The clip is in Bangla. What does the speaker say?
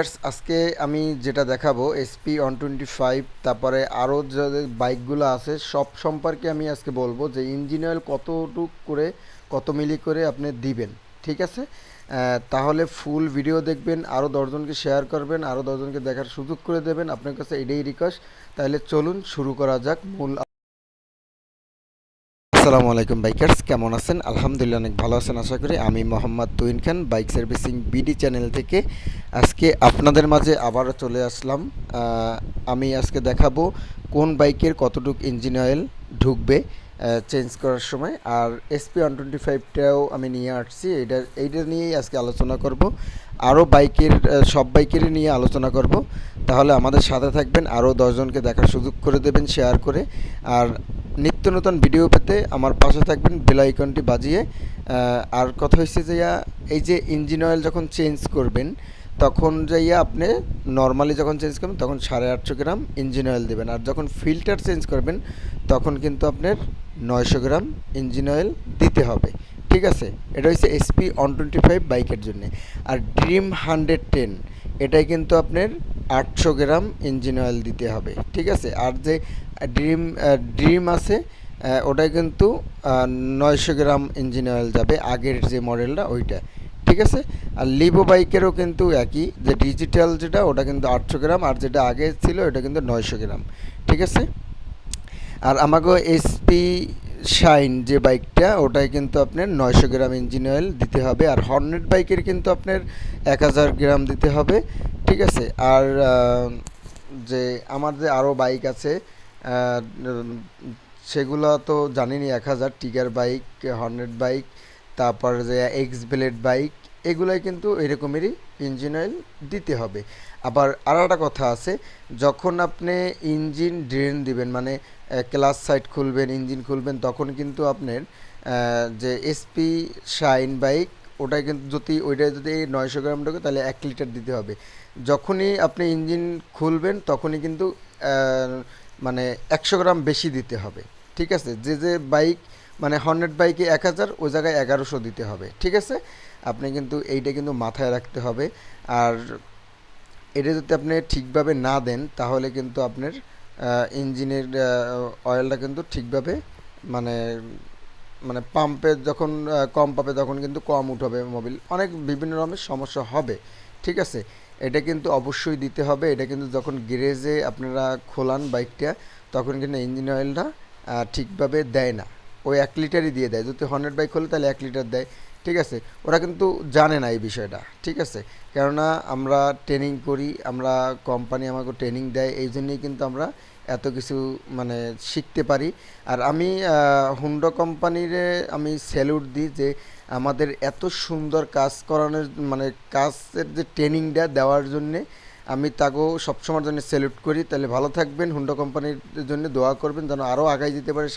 Friends, আজকে আমি যেটা দেখাবো এসপি ওয়ান টোয়েন্টি ফাইভ তারপরে আরও যে বাইকগুলো আছে সব সম্পর্কে আমি আজকে বলব যে ইঞ্জিন অয়েল কতটুক করে কত মিলি করে আপনি দিবেন ঠিক আছে? তাহলে ফুল ভিডিও দেখবেন আরও দশজনকে শেয়ার করবেন আরও দশজনকে দেখার সুযোগ করে দেবেন। আপনার কাছে এটাই রিকোয়েস্ট তাহলে চলুন শুরু করা যাক মূল আসসালামু আলাইকুম, বাইকার্স। কেমন আছেন? আলহামদুলিল্লাহ, অনেক ভালো আছেন, আশা করি। আমি Mohammad Tuin Khan, bike servicing BD channel থেকে। আজকে আপনাদের মাঝে আবারও চলে আসলাম। আমি আজকে দেখাবো কোন বাইকের কতটুক ইঞ্জিন অয়েল ঢুকবে চেঞ্জ করার সময়। আর এসপি ওয়ান টোয়েন্টি ফাইভটাও আমি নিয়ে আসছি। এইটা এইটা নিয়েই আজকে আলোচনা করব। আরও বাইকের সব বাইকেরই নিয়ে আলোচনা করব। তাহলে আমাদের সাথে থাকবেন, আরও দশজনকে দেখার সুযোগ করে দেবেন শেয়ার করে। আর নিত্য নতুন ভিডিও পেতে আমার পাশে থাকবেন বেল আইকনটি বাজিয়ে। আর কথা হচ্ছে যে এই যে ইঞ্জিন অয়েল যখন চেঞ্জ করবেন, তখন যাইয়া আপনি নর্মালি যখন চেঞ্জ করবেন, তখন সাড়ে আটশো গ্রাম ইঞ্জিন অয়েল দেবেন। আর যখন ফিল্টার চেঞ্জ করবেন, তখন কিন্তু আপনার নয়শো গ্রাম ইঞ্জিন অয়েল দিতে হবে। ঠিক আছে? এটা হচ্ছে এসপি ওয়ান টোয়েন্টি ফাইভ বাইকের জন্য। আর ড্রিম হান্ড্রেড টেন এটাই কিন্তু আপনার আটশো গ্রাম ইঞ্জিন অয়েল দিতে হবে, ঠিক আছে? আর যে ড্রিম ড্রিম আছে ওটাই কিন্তু নয়শো গ্রাম ইঞ্জিন অয়েল যাবে, আগের যে মডেলটা ওইটা, ঠিক আছে? আর লিভো বাইকেরও কিন্তু একই, যে ডিজিটাল যেটা, ওটা কিন্তু আটশো গ্রাম, আর যেটা আগে ছিল ওটা কিন্তু নয়শো গ্রাম, ঠিক আছে? আর আমাকে এসপি শাইন যে বাইকটা ওটাই কিন্তু আপনার নয়শো গ্রাম ইঞ্জিন অয়েল দিতে হবে, আর হর্নেট বাইকের কিন্তু আপনার এক হাজার গ্রাম দিতে হবে ঠিক আছে, আর যে আমার যে আরও বাইক আছে সেগুলো তো জানিনি এক হাজার টিগার বাইক হর্নেট বাইক, তারপর যে এক্স ব্লেড বাইক, এগুলাই কিন্তু এরকমেরই ইঞ্জিন অয়েল দিতে হবে। আবার আর একটা কথা আছে, যখন আপনি ইঞ্জিন ড্রেন দিবেন মানে ক্লাস সাইড খুলবেন ইঞ্জিন খুলবেন, তখন কিন্তু আপনার যে এসপি শাইন বাইক ওটাই কিন্তু যদি ওইটা যদি নয়শো গ্রাম ঢোকে, তাহলে এক লিটার দিতে হবে। যখনই আপনি ইঞ্জিন খুলবেন, তখনই কিন্তু মানে একশো গ্রাম বেশি দিতে হবে। ঠিক আছে? যে যে বাইক মানে হন্ড্রেড বাইকে এক হাজার, ওই জায়গায় এগারোশো দিতে হবে। ঠিক আছে? আপনি কিন্তু এইটা কিন্তু মাথায় রাখতে হবে। আর এটা যদি আপনি ঠিকভাবে না দেন, তাহলে কিন্তু আপনার ইঞ্জিনের অয়েলটা কিন্তু ঠিকভাবে মানে মানে পাম্পে যখন কম পাবে তখন কিন্তু কম উঠবে মোবিল অনেক বিভিন্ন রকমের সমস্যা হবে, ঠিক আছে? এটা কিন্তু অবশ্যই দিতে হবে। এটা কিন্তু যখন গ্যারেজে আপনারা খোলান বাইকটা তখন কিন্তু ইঞ্জিন অয়েলটা ঠিকভাবে দেয় না। ওই এক লিটারই দিয়ে দেয়। যদি হান্ড্রেড বাইক খোলে, তাহলে এক লিটার দেয়, ঠিক আছে? ওরা কিন্তু জানে না এই বিষয়টা, ঠিক আছে? কেননা আমরা ট্রেনিং করি, আমরা কোম্পানি আমাকে ট্রেনিং দেয়, এই জন্যেই কিন্তু আমরা এত কিছু মানে শিখতে পারি। আর আমি হুন্ডা কোম্পানির আমি স্যালুট দিই যে আমাদের এত সুন্দর কাজ করানোর মানে কাজের যে ট্রেনিংটা দেওয়ার জন্যে আমি তাকেও সবসময়ের জন্য স্যালুট করি। তাহলে ভালো থাকবেন হুন্ডা কোম্পানির জন্য দোয়া করবেন, যেন আরও আগায় যেতে পারে।